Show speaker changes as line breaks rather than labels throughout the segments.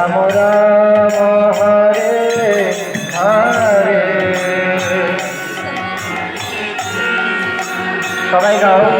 রাম রাম হরে হরে সবাই গাও।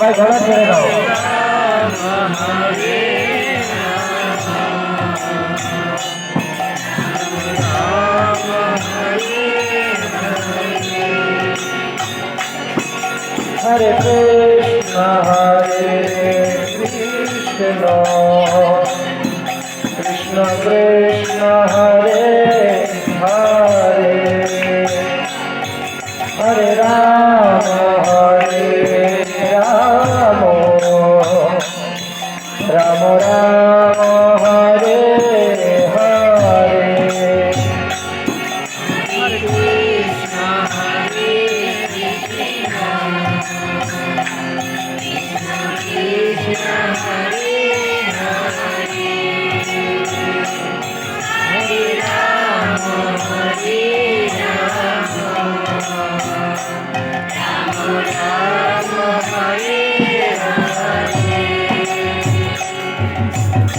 সবাই গলা ছেড়ে দাও হরে কৃষ্ণ হরে কৃষ্ণ। কৃষ্ণ কৃষ্ণ হরে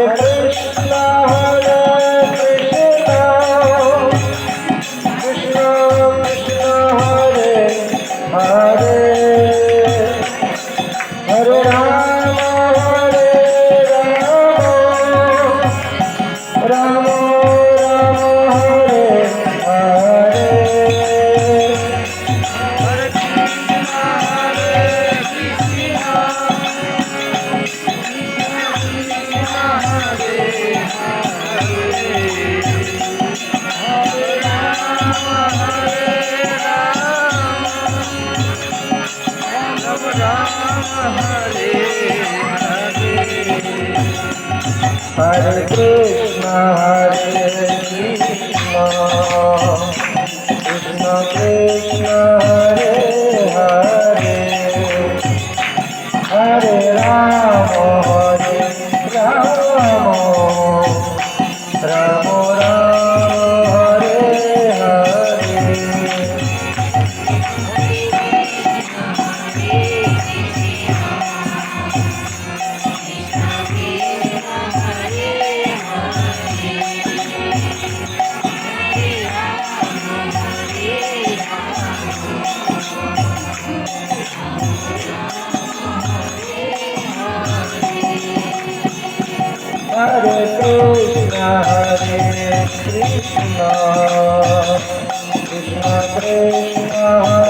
Hare Hare Krishna, Hare Ah, ah, ah,
ah.